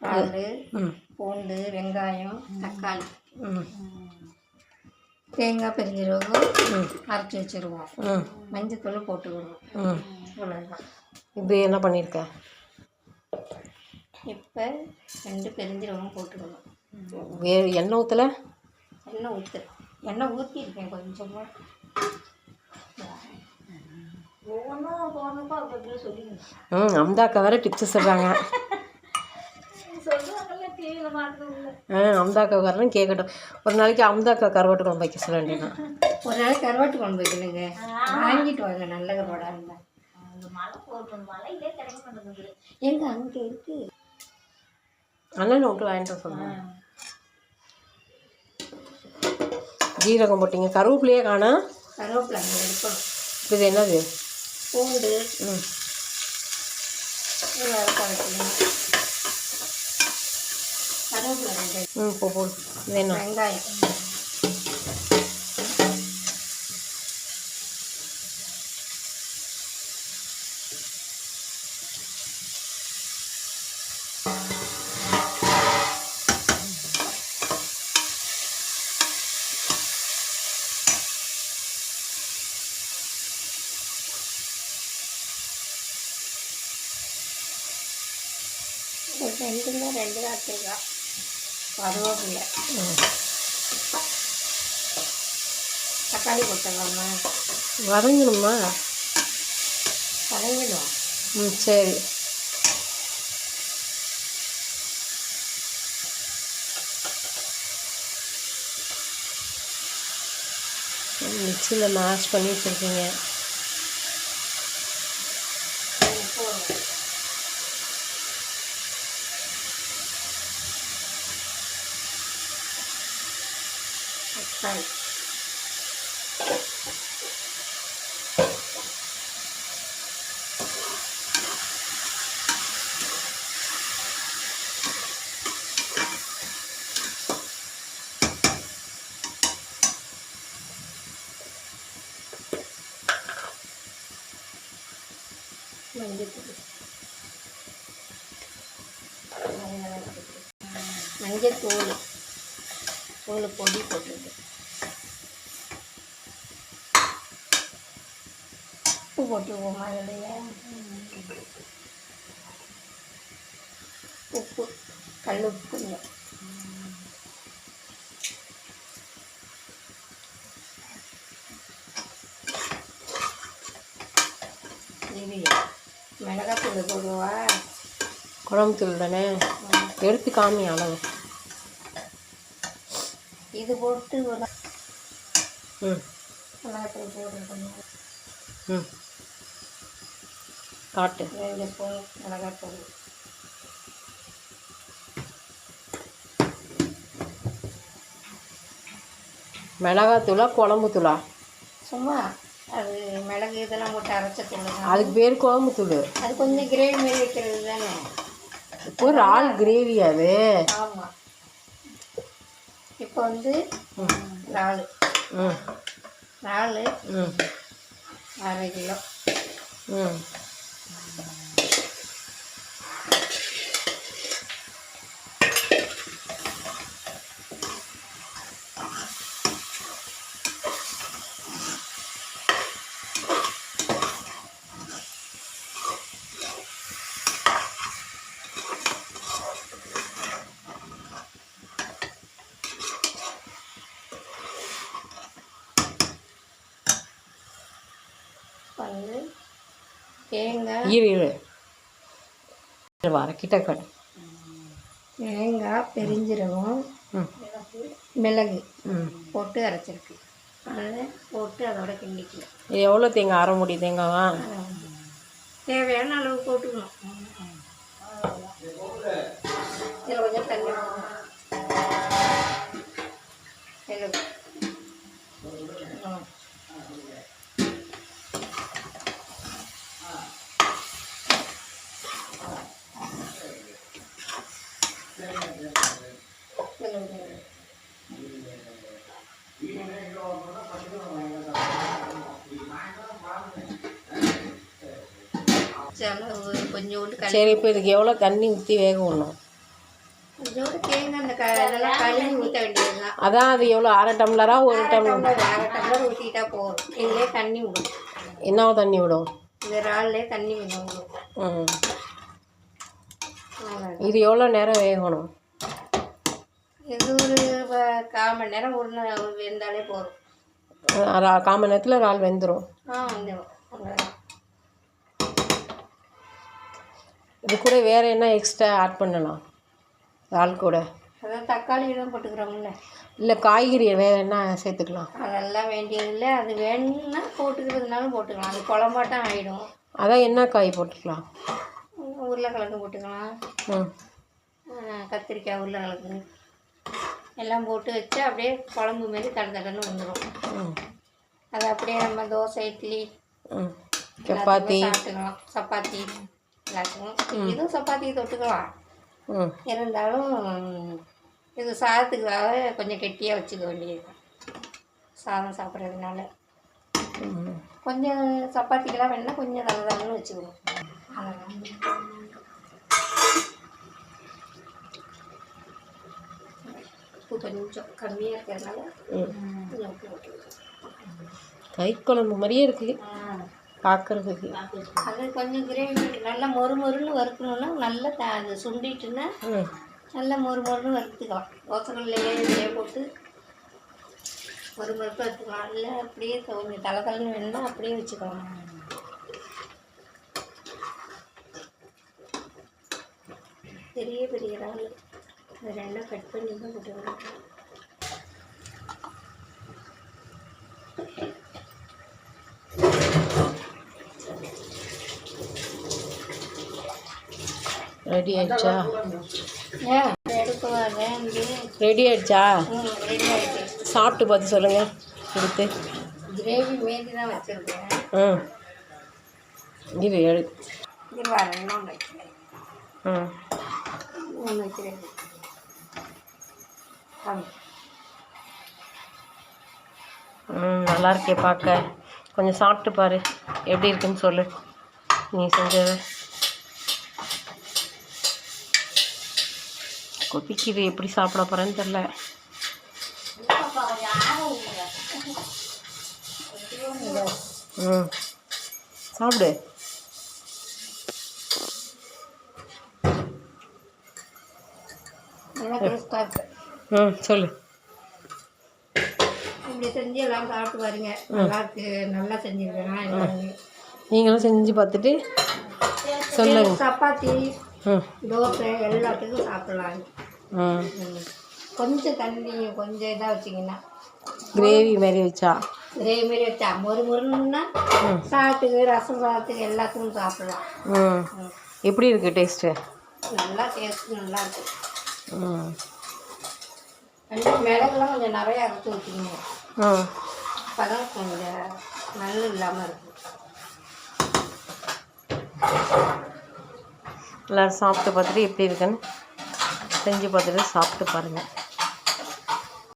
பால் ம். பூண்டு வெங்காயம் தக்காளி. ம். தேங்காய் பெருஞ்சீரகம் ம். அரைச்சி வச்சுருவோம். ம். மஞ்சத்தூள் போட்டுக்கணும். ம். இவ்வளோதான் இப்போ என்ன பண்ணியிருக்க இப்போ ரெண்டு பெருஞ்சீரகம் போட்டுக்கணும். வே எண்ணெய் ஊற்றல எண்ணெய் ஊற்று எண்ணெய் ஊற்றிருக்கேன் கொஞ்சமாக ம் அம்தாக்கா வேறு டிப்ஸ் சொல்கிறாங்க ஆ அம்தாக்கா வரணும் கேட்கட்டும் ஒரு நாளைக்கு அம்தாக்கா கருவாட்டு குழம்பு வைக்க சொல்ல வேண்டியதான் ஒரு நாள் கருவாட்டு குழம்பு வைக்கணுங்க வாங்கிட்டு வாங்க நல்ல கருவாடாக இருந்தால் எங்க அங்கே இருக்கு? அண்ணனை விட்டு வாங்கிட்டு வர சொல்லுங்கள் ஜீரகம் போட்டீங்க. கருவேப்பிலையே காணோம் கருவேப்பிலை இது என்னது? பூண்டு. ம். கருவேப்பிலை ரெண்டு ம் போ போ இது என்ன வெங்காயம் ஒரு ரெண்டுங்க ரெண்டு காய்ச்சிருக்கா கருவேப்பிலை ம் தக்காளி போட்டுடலாமா? வதங்கணுமா? கலங்கிடும் ம் சரி. மிக்சியில் மேஷ் பண்ணி வச்சுருக்கீங்க போதும் தக்காளி மஞ்சத்தூள் மஞ்சத்தூள் தூள் பொடி போட்டுருக்கு உப்பு போட்டுருவோம் அதுலையே உப்பு கல் உப்பு கொஞ்சம் மிளகாத்தூள் போடுவா குழம்பு தூள் தானே எடுத்து காமி அளவு? இது போட்டு ம். மிளகாத்தூள் போட்டுருக்கணும் ம். காட்டு. ரெண்டு ஸ்பூன் மிளகாத்தூள் மிளகாத்தூளா குழம்பு தூளா சும்மா அது மிளகு இதெல்லாம் போட்டு அரைச்ச தூள் அதுக்கு பேர் குழம்பு தூள் அது கொஞ்சம் கிரேவி மாரி வைக்கிறது தானே. ஒரு ஆள் கிரேவி அது? ஆமாம் இப்போ வந்து நாலு ம். நாலு ம். அரை கிலோ. ம். வந்து தேங்காய் இரு இரு. வர கிட்ட தேங்காய் பெருஞ்சீரகம் ம். மிளகு ம். போட்டு அரைச்சிருக்கு. போட்டு அதோட கிண்டிக்கலாம். இது எவ்வளோ தேங்காய் அரை முடி தேங்காவா? தேவையான அளவு போட்டுக்கணும் இதில் கொஞ்சம் தண்ணி போடணும். இதில் ம். இதில் கொஞ்சம் செலவு கொஞ்சோண்டு சரி இப்போ இதுக்கு எவ்வளோ தண்ணி ஊற்றி வேக விடணும்? இதோட தேங்காய் அந்த க இதெல்லாம் கழுவி ஊற்ற வேண்டியதுதான். அதான் அது எவ்வளோ அரை டம்ளரா ஒரு டம்ளர்? டம்ளர் அரை டம்ளர் ஊற்றிக்கிட்டா போதும். இதுலேயே தண்ணி விடும். என்ன தண்ணி விடும்? இந்த இறால்லே தண்ணி விடும் ம். இது எவ்வளோ நேரம் வேகணும்? இது ஒரு வ- கால் மணி நேரம் ஒரு நா- வெந்தாலே போதும். அரை கால் மணி நேரத்தில் இறால் வெந்துடும் ஆ வந்துடும் இது கூட வேறு என்ன எக்ஸ்ட்ரா ஆட் பண்ணலாம்? இறால் கூட. அதான் தக்காளி தான் போட்டுக்கிறோம்ல. இல்லை காய்கறி வேறு என்ன சேர்த்துக்கலாம்? அதெல்லாம் வேண்டியதில்லை. அது வேணும்னா போட்டுக்கிறதுனாலும் போட்டுக்கலாம். அது குழம்பாட்டம் ஆகிடும் அதான் என்ன காய் போட்டுக்கலாம்? உருளைக்கிழங்கு போட்டுக்கலாம். ம். கத்திரிக்காய் உருளைக்கிழங்கு. எல்லாம் போட்டு வச்சு அப்படியே குழம்பு மாரி தட தடன்னு வந்துடும் ம். அது அப்படியே நம்ம தோசை இட்லி ம். சப்பாத்தி. சாப்பிட்டுக்கலாம். சப்பாத்தி. எல்லாத்துக்கும் இதுவும் சப்பாத்தி தொட்டுக்கலாம். இருந்தாலும் இது சாதத்துக்காக கொஞ்சம் கெட்டியாக வச்சுக்க வேண்டியது சாதம் சாப்பிட்றதுனால. கொஞ்சம் சப்பாத்திக்கெல்லாம் வேணா கொஞ்சம் தளதளன்னு வச்சுக்கணும். உப்பு கொஞ்சம் கம்மியாக இருக்கிறதுனால கொஞ்சம் உப்பு கை குழம்பு மாதிரியே இருக்குது பார்க்குறதுக்கு அது கொஞ்சம் கிரேவி நல்லா மொறு மொறுன்னு வறுக்கணும்னா நல்லா த அது சுண்டிட்டுன்னா நல்லா மொறு மொறுன்னு வறுத்துக்கலாம். இதுலேயே போட்டு ஒரு மறுப்பு வறுத்துக்கலாம் இல்லை அப்படியே கொஞ்சம் தலை தலைன்னு வேணும்னா அப்படியே வச்சுக்கலாம். பெரிய பெரிய இறால். ரெண்டும் கட் பண்ணி தான் போட்டுக்கலாம் ரெடி ஆயிடுச்சா? ரெடி ஆயிடுச்சா? ம் ரெடி ஆகிடுச்சு சாப்பிட்டு பார்த்து சொல்லுங்கள் எடுத்து கிரேவி மீதி தான் வச்சுருக்கேன். ம் இது எடு. ம் ம் நல்லா இருக்கே பார்க்க. கொஞ்சம் சாப்பிட்டு பாரு. எப்படி இருக்குன்னு சொல்லு. நீ செஞ்சது. கொதிக்குது எப்படி சாப்பிட போகிறேன்னு தெரில ம். சாப்பிடு. ம் சொல்லு. இப்படி செஞ்சு எல்லாம் சாப்பிட்டு பாருங்க. நல்லா நல்லா செஞ்சுருக்கேன் நீங்களும் செஞ்சு பார்த்துட்டு சொல்லுங்க. சப்பாத்தி தோசை எல்லாத்துக்கும் சாப்பிடலாம். கொஞ்சம் தண்ணி கொஞ்சம் இதாக வச்சிங்கன்னா. கிரேவி மாதிரி வச்சா? இதே மாரி வச்சா. மொறு மொறுன்னா ம். சாதத்துக்கு ரசம் சாதத்துக்கு எல்லாத்துக்கும் சாப்பிடலாம். எப்படி இருக்குது டேஸ்ட்டு நல்லா டேஸ்ட் நல்லா ரெண்டு மிளகுலாம் கொஞ்சம் நிறையா அரைச்சி வச்சுக்கணும் ம் அப்போ தான் கொஞ்சம் நல்ல இல்லாமல் இருக்கும். எல்லோரும் சாப்பிட்டு பார்த்துட்டு எப்படி இருக்குன்னு? செஞ்சு பார்த்துட்டு சாப்பிட்டு பாருங்கள்